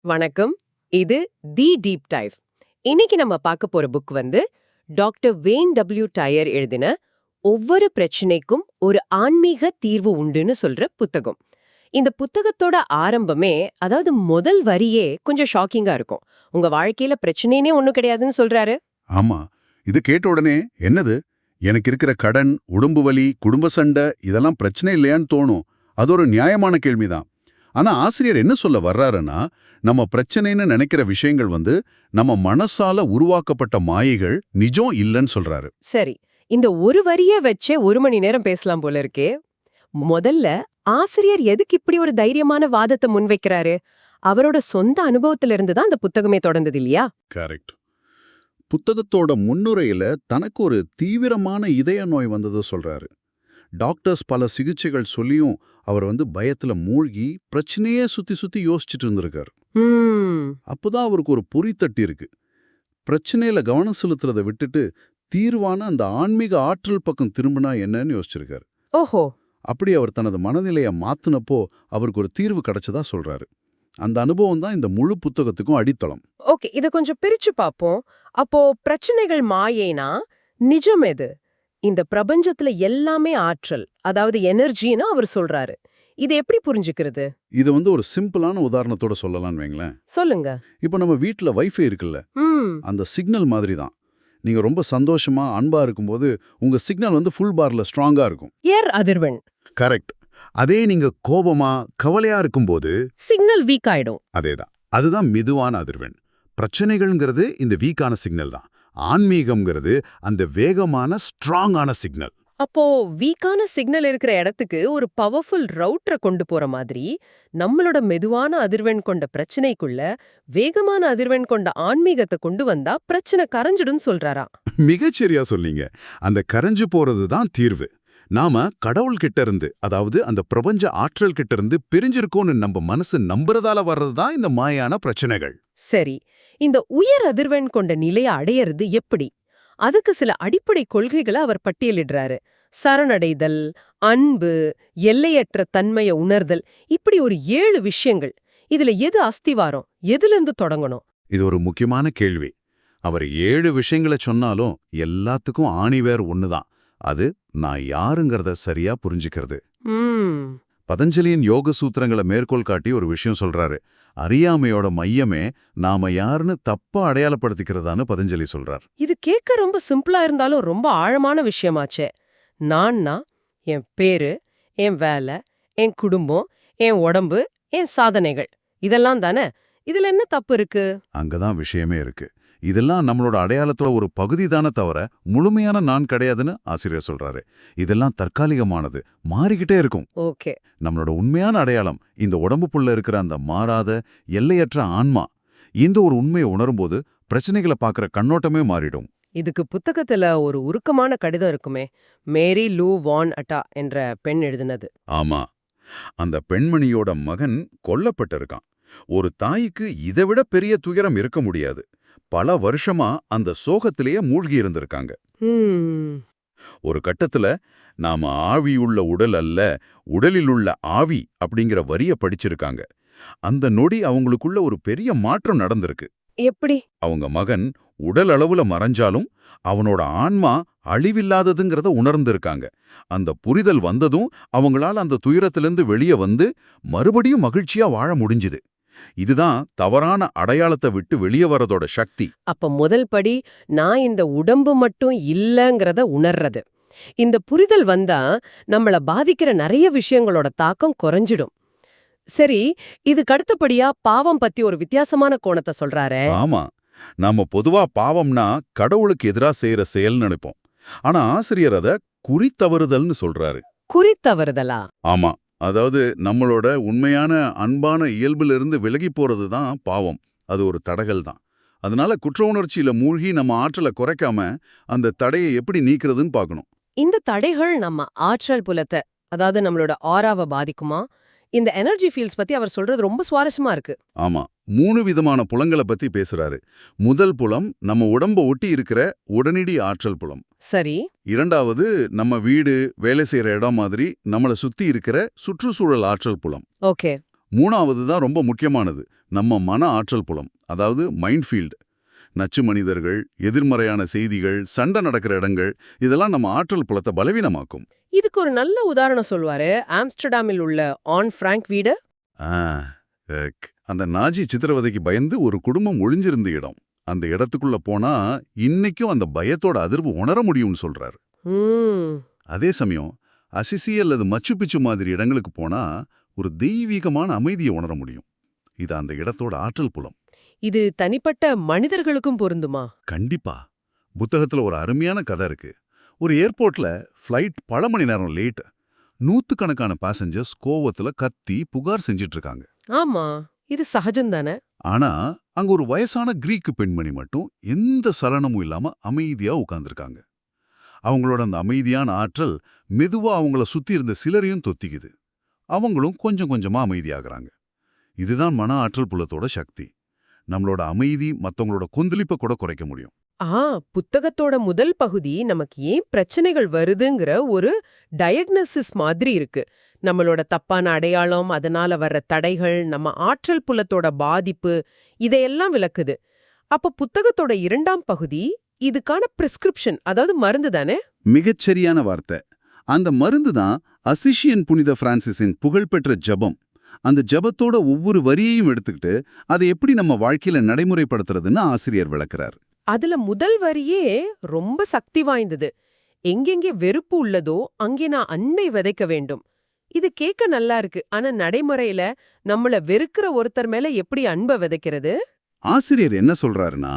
வணக்கம். இது தி deep dive. இன்னைக்கு நம்ம பார்க்க போற புக் வந்து டாக்டர் வேன் டபிள்யூ டயர் எழுதின ஒவ்வொரு பிரச்சனைக்கும் ஒரு ஆன்மீக தீர்வு உண்டுன்னு சொல்ற புத்தகம். இந்த புத்தகத்தோட ஆரம்பமே அதாவது முதல் வரியே கொஞ்சம் ஷாக்கிங்கா இருக்கும். உங்க வாழ்க்கையில பிரச்சனைனே ஒண்ணும் கிடையாதுன்னு சொல்றாரு. ஆமா. இது கேட்ட உடனே என்னது? எனக்கு இருக்கிற கடன் உடம்பு வலி குடும்ப சண்டை இதெல்லாம் பிரச்சனை இல்லையான்னு தோணும். அது ஒரு நியாயமான கேள்விதான். ஆனா ஆசிரியர் என்ன சொல்ல வர்றாருன்னா நம்ம பிரச்சனைன்னு நினைக்கிற விஷயங்கள் வந்து நம்ம மனசால உருவாக்கப்பட்ட மாயைகள் நிஜம் இல்லைன்னு சொல்றாரு. சரி இந்த ஒரு வரிய வச்சே ஒரு மணி நேரம் பேசலாம் போல இருக்கே. முதல்ல ஆசிரியர் எதுக்கு இப்படி ஒரு தைரியமான வாதத்தை முன்வைக்கிறாரு? அவரோட சொந்த அனுபவத்துல இருந்து தான் அந்த புத்தகமே தொடர்ந்தது இல்லையா? கரெக்ட். புத்தகத்தோட முன்னுரையில தனக்கு ஒரு தீவிரமான இதய நோய் வந்ததை சொல்றாரு. டாக்டர்ஸ் பல சிகிச்சைகள் சொல்லியும் அவர் வந்து பயத்துல மூழ்கி பிரச்சனையே சுத்தி சுத்தி யோசிச்சுட்டு இருந்திருக்காரு. அப்போதான் அவருக்கு ஒரு பொறி தட்டி இருக்கு. பிரச்சனையில கவனம் செலுத்துறதை விட்டுட்டு தீர்வான அந்த ஆன்மீக ஆற்றல் பக்கம் திரும்பினா என்னன்னு யோசிச்சிருக்காரு. ஓஹோ. அப்படி அவர் தனது மனநிலையை மாத்துனப்போ அவருக்கு ஒரு தீர்வு கிடைச்சதா சொல்றாரு. அந்த அனுபவம் தான் இந்த முழு புத்தகத்துக்கும் அடித்தளம். ஓகே இத கொஞ்சம் பிரிச்சு பாப்போம் அப்போ பிரச்சனைகள் மாயேனா? நிஜம் எது? இந்த பிரபஞ்சத்துல எல்லாமே ஆற்றல் அதாவது எனர்ஜின்னு அவர் சொல்றாரு. இது எப்படி புரிஞ்சுக்கிறது? இதை வந்து ஒரு சிம்பிளான உதாரணத்தோட சொல்லலாம்னு வைங்களேன். சொல்லுங்க. இப்போ நம்ம வீட்டில் வைஃபை இருக்குல்ல? அந்த சிக்னல் மாதிரி தான் நீங்கள் ரொம்ப சந்தோஷமா அன்பா இருக்கும்போது உங்க சிக்னல் வந்து ஃபுல் பார்ல ஸ்ட்ராங்கா இருக்கும். ஏர் அதிர்வெண். கரெக்ட் அதே நீங்க கோபமா கவலையா இருக்கும்போது சிக்னல் வீக் ஆயிடும். அதேதான். அதுதான் மெதுவான அதிர்வெண். பிரச்சனைகள்ங்கிறது இந்த வீக்கான சிக்னல் தான். ஆன்மீகம்ங்கிறது அந்த வேகமான ஸ்ட்ராங்கான சிக்னல் அப்போ வீக்கான சிக்னல் இருக்கிற இடத்துக்கு ஒரு பவர்ஃபுல் ரவுட்டரை கொண்டு போற மாதிரி நம்மளோட மெதுவான அதிர்வெண் கொண்ட பிரச்சனைக்குள்ள வேகமான அதிர்வெண் கொண்ட ஆன்மீகத்தை கொண்டு வந்தா பிரச்சனை கரைஞ்சிடும் சொல்றாரா மிகச்சரியா சொன்னீங்க. அந்த கரைஞ்சு போறது தான் தீர்வு. நாம கடவுள்கிட்ட இருந்து அதாவது அந்த பிரபஞ்ச ஆற்றல் கிட்ட இருந்து பிரிஞ்சிருக்கோம்னு நம்ம மனசு நம்புறதால வர்றது தான் இந்த மாயான பிரச்சனைகள். சரி இந்த உயர் அதிர்வெண் கொண்ட நிலையை அடையறது எப்படி? அதுக்கு சில அடிப்படை கொள்கைகளை அவர் பட்டியலிடுறாரு. சரணடைதல் அன்பு எல்லையற்ற தன்மைய உணர்தல் இப்படி ஒரு ஏழு விஷயங்கள். இதுல எது அஸ்திவாரம்? எதுல தொடங்கணும்? இது ஒரு முக்கியமான கேள்வி. அவர் ஏழு விஷயங்களை சொன்னாலும் எல்லாத்துக்கும் ஆணிவேர் ஒண்ணுதான். அது நான் யாருங்கிறத சரியா புரிஞ்சுக்கிறது. பதஞ்சலியின் யோக சூத்திரங்களை மேற்கோள் காட்டி ஒரு விஷயம் சொல்றாரு. அறியாமையோட மையமே நாம யாருன்னு தப்பா அடையாளப்படுத்திக்கிறதான்னு பதஞ்சலி சொல்றார். இது கேட்க ரொம்ப சிம்பிளா இருந்தாலும் ரொம்ப ஆழமான விஷயமாச்சே. நான்னா என் பேரு என் வேலை என் குடும்பம் என் உடம்பு என் சாதனைகள். இதெல்லாம் தானே? இதுல என்ன தப்பு இருக்கு? அங்கதான் விஷயமே இருக்கு. இதெல்லாம் நம்மளோட அடையாளத்தோட ஒரு பகுதி தானே தவிர முழுமையான நான் கிடையாதுன்னு ஆசிரியர் சொல்றாரு. இதெல்லாம் தற்காலிகமானது மாறிக்கிட்டே இருக்கும். ஓகே. நம்மளோட உண்மையான அடையாளம் இந்த உடம்புக்குள்ள இருக்கிற அந்த மாறாத எல்லையற்ற ஆன்மா இந்த ஒரு உண்மையை உணரும்போது பிரச்சனைகளை பார்க்குற கண்ணோட்டமே மாறிடும். இதுக்கு புத்தகத்துல ஒரு உருக்கமான கடிதம் இருக்குமே மேரி லூ வான் அட்டா என்ற பெண் எழுதினது. ஆமா. அந்த பெண்மணியோட மகன் கொல்லப்பட்டிருக்கான். ஒரு தாய்க்கு இதைவிட பெரிய துயரம் இருக்க முடியாது. பல வருஷமா அந்த சோகத்திலேயே மூழ்கி இருந்திருக்காங்க. ஒரு கட்டத்துல நாம ஆவியுள்ள உடல் அல்ல உடலில் உள்ள ஆவி அப்படிங்கிற வரிய படிச்சிருக்காங்க. அந்த நொடி அவங்களுக்குள்ள ஒரு பெரிய மாற்றம் நடந்திருக்கு. எப்படி? அவங்க மகன் உடல் அளவுல மறைஞ்சாலும் அவனோட ஆன்மா அழிவில்லாததுங்கிறத உணர்ந்திருக்காங்க. அந்த புரிதல் வந்ததும் அவங்களால அந்த துயரத்திலிருந்து வெளியே வந்து மறுபடியும் மகிழ்ச்சியா வாழ முடிஞ்சுது. இதுதான் தவறான அடையாளத்தை விட்டு வெளியே வரதோட சக்தி. அப்ப முதல் படி நான் இந்த உடம்பு மட்டும் இல்லங்கறத உணர்றது. இந்த புரிதல் வந்தா நம்மள பாதிக்கிற நிறைய விஷயங்களோட தாக்கம் குறைஞ்சிடும். சரி இதுக்கு அடுத்தபடியா பாவம் பத்தி ஒரு வித்தியாசமான கோணத்தை சொல்றாரே. ஆமா. நாம பொதுவா பாவம்னா கடவுளுக்கு எதிரா செய்யற செயல்னு நினைப்போம். ஆனா ஆசிரியர் அத குறித்தவறுதல்னு சொல்றாரு. குறித்தவறுதலா? ஆமா. அதாவது நம்மளோட உண்மையான அன்பான இயல்பிலிருந்து விலகி போறது தான் பாவம். அது ஒரு தடகல் தான். அதனால குற்ற உணர்ச்சியில மூழ்கி நம்ம ஆற்றலை குறைக்காம அந்த தடையை எப்படி நீக்கிறதுன்னு பார்க்கணும். இந்த தடைகள் நம்ம ஆற்றல் புலத்தை அதாவது நம்மளோட ஆறாவை பாதிக்குமா? இந்த எனர்ஜி ஃபீல்ட்ஸ் பத்தி அவர் சொல்றது ரொம்ப சுவாரஸ்யமா இருக்கு. ஆமா மூணு விதமான புலங்களை பத்தி பேசுறாரு. முதல் புலம் நம்ம உடம்ப ஒட்டி இருக்கிற உடனடி ஆற்றல் புலம். சரி. இரண்டாவது நம்ம வீடு வேலை செய்யற இடம் மாதிரி நம்மள சுத்தி இருக்கிற சுற்றுச்சூழல் ஆற்றல் புலம். ஓகே. மூணாவது தான் ரொம்ப முக்கியமானது நம்ம மன ஆற்றல் புலம் அதாவது மைண்ட் ஃபீல்டு நச்சு மனிதர்கள் எதிர்மறையான செய்திகள் சண்டை நடக்கிற இடங்கள் இதெல்லாம் நம்ம ஆற்றல் புலத்தை பலவீனமாக்கும். இதுக்கு ஒரு நல்ல உதாரணம் சொல்வாரு. ஆம்ஸ்டர்டாமில் உள்ள ஆன் ஃப்ராங்க் வீடு. அந்த நாஜி சித்திரவதைக்கு பயந்து ஒரு குடும்பம் ஒளிஞ்சிருந்த இடம். அந்த இடத்துக்குள்ள போனா இன்னைக்கும் அந்த பயத்தோட அதிர்வு உணர முடியும்னு சொல்றாரு. அதே சமயம் அசிசி அல்லது மச்சு பிச்சு மாதிரி இடங்களுக்கு போனா ஒரு தெய்வீகமான அமைதியை உணர முடியும். இது அந்த இடத்தோட ஆற்றல் புலம். இது தனிப்பட்ட மனிதர்களுக்கும் பொருந்துமா? கண்டிப்பா. புத்தகத்துல ஒரு அருமையான கதை இருக்கு. ஒரு ஏர்போர்ட்ல ஃப்ளைட் பல மணி நேரம் லேட் நூத்துக்கணக்கான பேசஞ்சர்ஸ் கோவத்துல கத்தி புகார் செஞ்சிட்டு இருக்காங்க ஆமா. இது சகஜம்தானே? ஆனா அங்க ஒரு வயசான கிரீக்கு பெண்மணி மட்டும் எந்த சலனமும் இல்லாம அமைதியா உட்கார்ந்திருக்காங்க அவங்களோட அந்த அமைதியான ஆற்றல் மெதுவா அவங்கள சுத்தி இருந்த சிலரையும் தொத்திக்குது. அவங்களும் கொஞ்சம் கொஞ்சமா அமைதியாகிறாங்க. இதுதான் மன ஆற்றல் புலத்தோட சக்தி. நம்மளோட அமைதி மத்தவங்களோட கொந்தளிப்பை கூட குறைக்க முடியும். ஆ புத்தகத்தோட முதல் பகுதி நமக்கு ஏன் பிரச்சனைகள் வருதுங்கிற ஒரு டயக்னசிஸ் மாதிரி இருக்கு. நம்மளோட தப்பான அடையாளம் அதனால வர்ற தடைகள் நம்ம ஆற்றல் புலத்தோட பாதிப்பு இதையெல்லாம் விளக்குது. அப்ப புத்தகத்தோட இரண்டாம் பகுதி இதுக்கான பிரிஸ்கிரிப்ஷன் அதாவது மருந்து தானே? மிகச்சரியான வார்த்தை. அந்த மருந்து தான் அசிஷியன் புனித பிரான்சிஸின் புகழ்பெற்ற ஜெபம். அந்த ஜெபத்தோட ஒவ்வொரு வரியையும் எடுத்துக்கிட்டு அதை எப்படி நம்ம வாழ்க்கையில நடைமுறைப்படுத்துறதுன்னு ஆசிரியர் விளக்குறார். அதுல முதல் வரியே ரொம்ப சக்தி வாய்ந்தது. எங்கெங்கே வெறுப்பு உள்ளதோ அங்கே நான் அன்பை விதைக்க வேண்டும். இது கேட்க நல்லா இருக்கு. ஆனா நடைமுறையில நம்மள வெறுக்கிற ஒருத்தர் மேல எப்படி அன்பை விதைக்கிறது? ஆசிரியர் என்ன சொல்றாருன்னா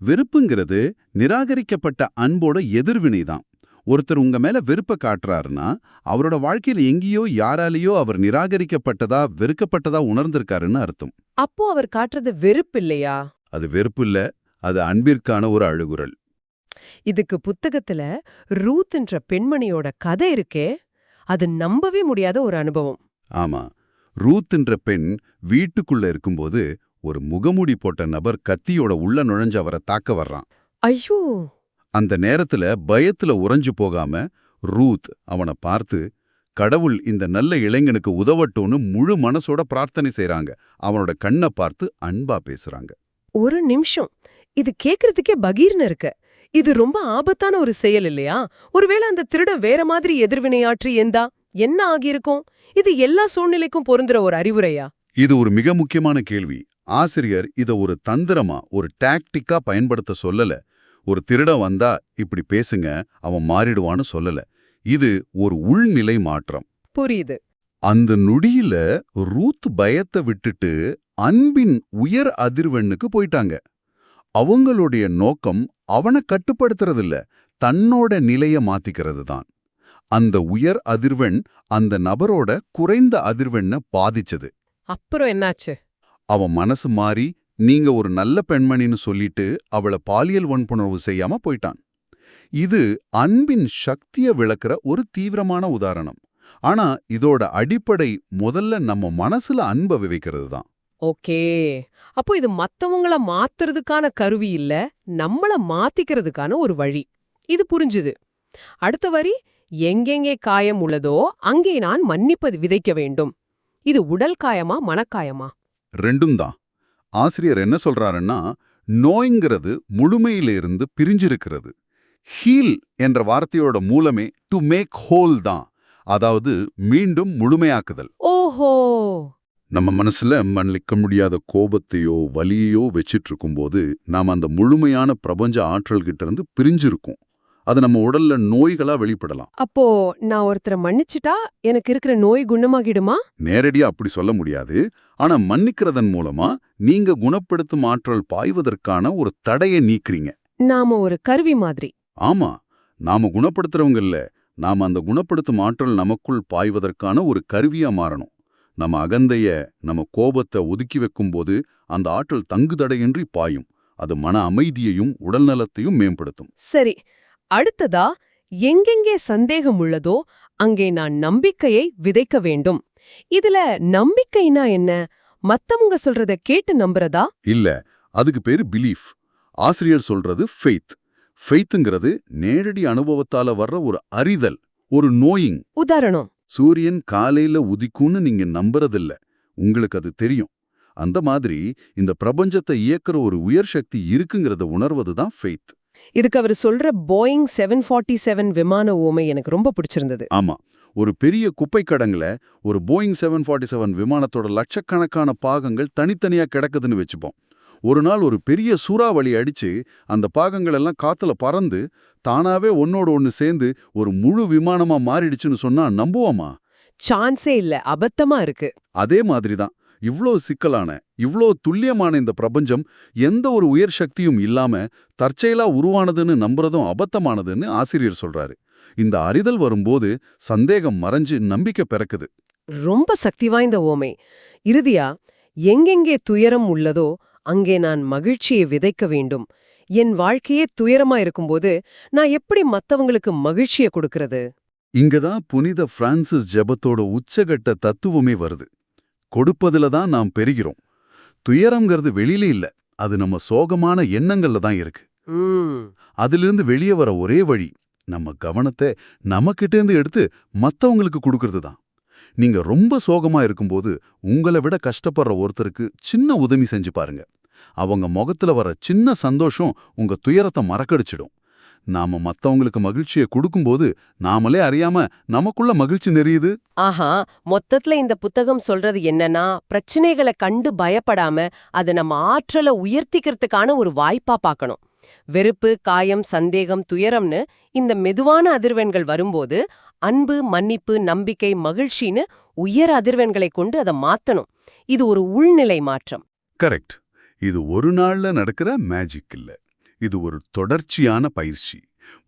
வெறுப்புங்கிறது நிராகரிக்கப்பட்ட அன்போட எதிர்வினை தான் ஒருத்தர் உங்க மேல வெறுப்ப காட்டுறாருன்னா அவரோட வாழ்க்கையில எங்கேயோ யாராலேயோ அவர் நிராகரிக்கப்பட்டதா வெறுக்கப்பட்டதா உணர்ந்திருக்காருன்னு அர்த்தம். அப்போ அவர் காட்டுறது வெறுப்பு இல்லையா அது வெறுப்பு இல்ல அது அன்பிற்கான ஒரு அழுகுரல். இதுக்கு புத்தகத்துல ரூத்ன்ற பெண்மணியோட கதை இருக்கே அது நம்பவே முடியாத ஒரு அனுபவம். ஆமா ரூத்ன்ற பெண் வீட்டுக்குள்ள இருக்கும்போது ஒரு முகமூடி போட்ட நபர் கத்தியோட உள்ள நுழைஞ்சு அவரை தாக்க வர்றான். ஐயோ! அந்த நேரத்துல பயத்துல உறைஞ்சு போகாம ரூத் அவனை பார்த்து கடவுள் இந்த நல்ல இளைஞனுக்கு உதவட்டும்னு முழு மனசோட பிரார்த்தனை செய்றாங்க. அவனோட கண்ணை பார்த்து அன்பா பேசுறாங்க. ஒரு நிமிஷம். இது கேக்குறதுக்கே பகீர்னு இருக்கு. இது ரொம்ப ஆபத்தான ஒரு செயல் இல்லையா? ஒருவேளை அந்த திருடன் வேற மாதிரி எதிர்வினையாற்றி எந்தா என்ன ஆகியிருக்கும்? இது எல்லா சூழ்நிலைக்கும் பொருந்துற ஒரு அறிவுரையா? இது ஒரு மிக முக்கியமான கேள்வி. ஆசிரியர் இத ஒரு தந்திரமா ஒரு டாக்டிக்கா பயன்படுத்த சொல்லல. ஒரு திருடன் வந்தா இப்படி பேசுங்க அவன் மாறிடுவான்னு சொல்லல. இது ஒரு உள்நிலை மாற்றம். புரியுது. அந்த நொடியில ரூத் பயத்தை விட்டுட்டு அன்பின் உயர் அதிர்வெண்ணுக்கு போயிட்டாங்க. அவங்களுடைய நோக்கம் அவனை கட்டுப்படுத்துறதில்ல தன்னோட நிலைய மாத்திக்கிறது தான் அந்த உயர் அதிர்வெண் அந்த நபரோட குறைந்த அதிர்வெண்ண பாதிச்சது. அப்புறம் என்னாச்சு? அவன் மனசு மாறி நீங்க ஒரு நல்ல பெண்மணின்னு சொல்லிட்டு அவள பாலியல் வன்புணர்வு செய்யாம போயிட்டான். இது அன்பின் சக்திய விளக்குற ஒரு தீவிரமான உதாரணம். ஆனா இதோட அடிப்படை முதல்ல நம்ம மனசுல அன்பை விதைக்கிறது தான். ஓகே. அப்போ இது மத்தவங்கள மாத்துறதுக்கான கருவி இல்ல நம்மள மாத்திக்கிறதுக்கான ஒரு வழி. இது புரிஞ்சுது. அடுத்த வரி எங்கெங்கே காயம் உள்ளதோ அங்கே நான் மன்னிப்பது விதைக்க வேண்டும். இது உடல் காயமா மனக்காயமா? ரெண்டும் தான். ஆசிரியர் என்ன சொல்றாருன்னா நோய்ங்கிறது முழுமையிலிருந்து பிரிஞ்சிருக்கிறது. ஹீல் என்ற வார்த்தையோட மூலமே டு மேக் ஹோல் தான். அதாவது மீண்டும் முழுமையாக்குதல். ஓஹோ! நம்ம மனசுல மன்னிக்க முடியாத கோபத்தையோ வலியையோ வச்சிட்டு இருக்கும்போது நாம் அந்த முழுமையான பிரபஞ்ச ஆற்றல் கிட்ட இருந்து பிரிஞ்சிருக்கும். அது நம்ம உடல்ல நோய்களா வெளிப்படலாம். அப்போ நான் ஒருத்தரை மன்னிச்சிட்டா எனக்கு இருக்கிற நோய் குணமாகிடுமா? நேரடியா அப்படி சொல்ல முடியாது. ஆனா மன்னிக்கிறதன் மூலமா நீங்க குணப்படுத்தும் ஆற்றல் பாய்வதற்கான ஒரு தடையை நீக்குறீங்க. நாம ஒரு கருவி மாதிரி. ஆமா நாம குணப்படுத்துறவங்க இல்ல. நாம அந்த குணப்படுத்தும் ஆற்றல் நமக்குள் பாய்வதற்கான ஒரு கருவியா மாறணும். நம்ம அகந்தைய நம்ம கோபத்தை ஒதுக்கி வைக்கும்போது அந்த ஆற்றல் தங்குதடையின்றி பாயும். அது மன அமைதியையும் உடல்நலத்தையும் மேம்படுத்தும். சரி அடுத்ததா எங்கெங்கே சந்தேகம் உள்ளதோ அங்கே நான் நம்பிக்கையை விதைக்க வேண்டும். இதுல நம்பிக்கைனா என்ன? மத்தவங்க சொல்றத கேட்டு நம்புறதா? இல்ல அதுக்கு பேரு பிலீஃப் ஆசிரியர் சொல்றது ஃபெய்த் ஃபெய்த்துங்கிறது நேரடி அனுபவத்தால வர்ற ஒரு அறிதல் ஒரு நோயிங் உதாரணம். சூரியன் காலையில உதிக்கும்னு நீங்க நம்புறதில்ல. உங்களுக்கு அது தெரியும். அந்த மாதிரி இந்த பிரபஞ்சத்தை இயக்குற ஒரு உயர் சக்தி இருக்குங்கிறத உணர்வது தான் ஃபெய்த் இதுக்கு அவர் சொல்ற போயிங் செவன் ஃபார்ட்டி செவன் விமான ஓமை எனக்கு ரொம்ப பிடிச்சிருந்தது. ஆமா. ஒரு பெரிய குப்பை கடங்குல ஒரு போயிங் செவன் ஃபார்ட்டி செவன் விமானத்தோட லட்சக்கணக்கான பாகங்கள் தனித்தனியா கிடக்குதுன்னு வச்சுப்போம். ஒரு நாள் ஒரு பெரிய சூறாவளி அடிச்சு அந்த பாகங்கள் எல்லாம் காத்துல பறந்து தானாவே ஒன்னோட ஒன்னு சேர்ந்து ஒரு முழு விமானமா மாறிடுச்சுன்னு சொன்னா நம்புவோமா? சான்ஸே இல்ல. அபத்தமா இருக்கு. அதே மாதிரி தான் இவ்ளோ சிக்கலான இவ்ளோ துல்லியமான இந்த பிரபஞ்சம் எந்த ஒரு உயர் சக்தியும் இல்லாம தற்செயலா உருவானதுன்னு நம்புறதும் அபத்தமானதுன்னு ஆசிரியர் சொல்றாரு. இந்த அறிதல் வரும்போது சந்தேகம் மறைஞ்சு நம்பிக்கை பிறக்குது. ரொம்ப சக்தி வாய்ந்த ஓமை. இறுதியா எங்கெங்கே துயரம் உள்ளதோ அங்கே நான் மகிழ்ச்சியை விதைக்க வேண்டும். என் வாழ்க்கையே துயரமா இருக்கும்போது நான் எப்படி மத்தவங்களுக்கு மகிழ்ச்சியை கொடுக்கறது? இங்கதான் புனித பிரான்சிஸ் ஜெபத்தோட உச்சகட்ட தத்துவமே வருது. கொடுப்பதுல தான் நாம் பெறுகிறோம். துயரம்ங்கிறது வெளியில இல்ல. அது நம்ம சோகமான எண்ணங்கள்ல தான் இருக்கு. அதிலிருந்து வெளியே வர ஒரே வழி நம்ம கவனத்தை நமக்கிட்டேந்து எடுத்து மத்தவங்களுக்கு கொடுக்கறது தான். நீங்க ரொம்ப சோகமா இருக்கும்போது உங்களை விட கஷ்டப்படுற ஒருத்தருக்கு சின்ன உதவி செஞ்சு பாருங்க. அவங்க முகத்துல வர சின்ன சந்தோஷம் உங்க துயரத்தை மறக்கடிச்சிடும். நாம மத்தவங்களுக்கு மகிழ்ச்சியை கொடுக்கும்போது நாமளே அறியாம நமக்குள்ள மகிழ்ச்சி நெறியுது. ஆஹா மொத்தத்துல இந்த புத்தகம் சொல்றது என்னன்னா பிரச்சனைகளை கண்டு பயப்படாம அதை நம்ம ஆற்றலை உயர்த்திக்கிறதுக்கான ஒரு வாய்ப்பா பார்க்கணும் வெறுப்பு காயம் சந்தேகம் துயரம்னு இந்த மெதுவான அதிர்வெண்கள் வரும்போது அன்பு மன்னிப்பு நம்பிக்கை மகிழ்ச்சின்னு உயர் அதிர்வெண்களை கொண்டு அதை மாத்தணும். இது ஒரு உள்நிலை மாற்றம். கரெக்ட். இது ஒரு நாள்ல நடக்கிற மேஜிக் இல்ல. இது ஒரு தொடர்ச்சியான பயிற்சி.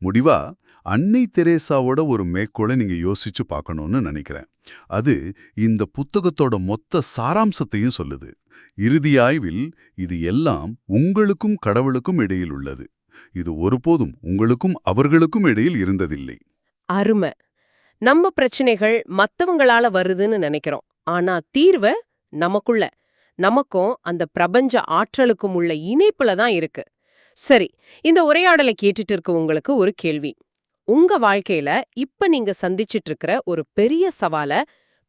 முடிவா? அன்னை தெரேசாவோட ஒரு மேற்கோளை நீங்க யோசிச்சு பார்க்கணும்னு நினைக்கிறேன். அது இந்த புத்தகத்தோட மொத்த சாராம்சத்தையும் சொல்லுது. இறுதியாய்வில் இது எல்லாம் உங்களுக்கும் கடவுளுக்கும் இடையில் உள்ளது. இது ஒருபோதும் உங்களுக்கும் அவர்களுக்கும் இடையில் இருந்ததில்லை. அருமை. நம்ம பிரச்சனைகள் மத்தவங்களால வருதுன்னு நினைக்கிறோம். ஆனா தீர்வு நமக்குள்ள. நமக்கும் அந்த பிரபஞ்ச ஆற்றலுக்கும் உள்ள இணைப்புல தான் இருக்கு. சரி இந்த உரையாடலை கேட்டுட்டு இருக்க உங்களுக்கு ஒரு கேள்வி. உங்க வாழ்க்கையில இப்ப நீங்க சந்திச்சிட்டு இருக்கிற ஒரு பெரிய சவால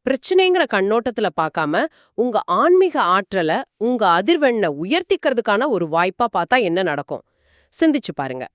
பிரச்சனைங்கிற கண்ணோட்டத்துல பார்க்காம உங்க ஆன்மீக ஆற்றலை உங்க அதிர்வெண்ணை உயர்த்திக்கிறதுக்கான ஒரு வாய்ப்பா பார்த்தா என்ன நடக்கும்? சிந்திச்சு பாருங்க.